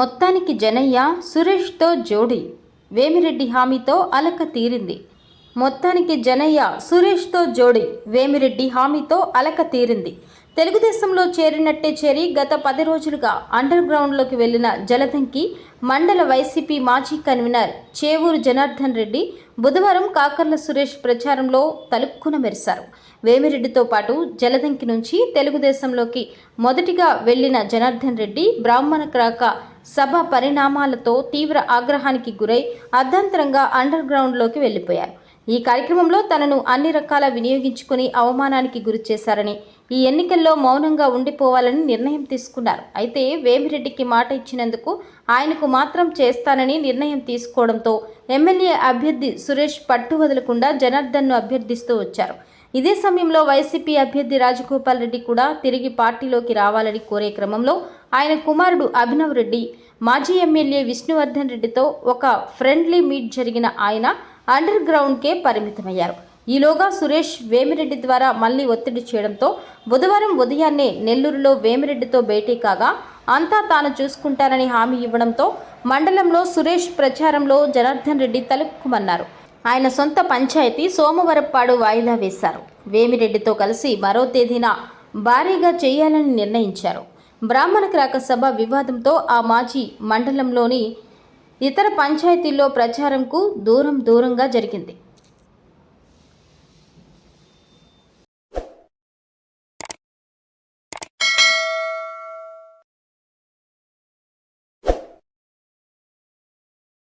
మొత్తానికి జనయ్య సురేష్తో జోడి. వేమిరెడ్డి హామీతో అలక తీరింది. మొత్తానికి జనయ్య సురేష్తో జోడి. వేమిరెడ్డి హామీతో అలక తీరింది. తెలుగుదేశంలో చేరినట్టే చేరి గత పది రోజులుగా అండర్ గ్రౌండ్లోకి వెళ్ళిన జలదంకి మండల వైసీపీ మాజీ కన్వీనర్ చేవూరు జనార్దన్ రెడ్డి బుధవారం కాకర్ల సురేష్ ప్రచారంలో తలుక్కున మెరిశారు. వేమిరెడ్డితో పాటు జలదంకి నుంచి తెలుగుదేశంలోకి మొదటిగా వెళ్ళిన జనార్దన్ రెడ్డి బ్రాహ్మణ క్రాక సభ పరిణామాలతో తీవ్ర ఆగ్రహానికి గురై అర్ధంతరంగా అండర్ గ్రౌండ్లోకి వెళ్ళిపోయారు. ఈ కార్యక్రమంలో తనను అన్ని రకాల వినియోగించుకుని అవమానానికి గురి చేశారని ఈ ఎన్నికల్లో మౌనంగా ఉండిపోవాలని నిర్ణయం తీసుకున్నారు. అయితే వేమిరెడ్డికి మాట ఇచ్చినందుకు ఆయనకు మాత్రం చేస్తానని నిర్ణయం తీసుకోవడంతో ఎమ్మెల్యే అభ్యర్థి సురేష్ పట్టు వదలకుండా జనార్దన్ను అభ్యర్థిస్తూ వచ్చారు. ఇదే సమయంలో వైసీపీ అభ్యర్థి రాజగోపాల్ రెడ్డి కూడా తిరిగి పార్టీలోకి రావాలని కోరే క్రమంలో ఆయన కుమారుడు అభినవ్ రెడ్డి మాజీ ఎమ్మెల్యే విష్ణువర్ధన్ రెడ్డితో ఒక ఫ్రెండ్లీ మీట్ జరిగిన ఆయన అండర్ గ్రౌండ్కే పరిమితమయ్యారు. ఈలోగా సురేష్ వేమిరెడ్డి ద్వారా మళ్ళీ ఒత్తిడి చేయడంతో బుధవారం ఉదయాన్నే నెల్లూరులో వేమిరెడ్డితో భేటీ కాగా అంతా తాను చూసుకుంటానని హామీ ఇవ్వడంతో మండలంలో సురేష్ ప్రచారంలో జనార్దన్ రెడ్డి తలుక్కుమన్నారు. ఆయన సొంత పంచాయతీ సోమవరప్పాడు వాయిదా వేశారు. వేమిరెడ్డితో కలిసి మరో తేదీన భారీగా చేయాలని నిర్ణయించారు. బ్రాహ్మణ క్రాక సభ వివాదంతో ఆ మాజీ మండలంలోని ఇతర పంచాయతీల్లో ప్రచారంకు దూరం దూరంగా జరిగింది.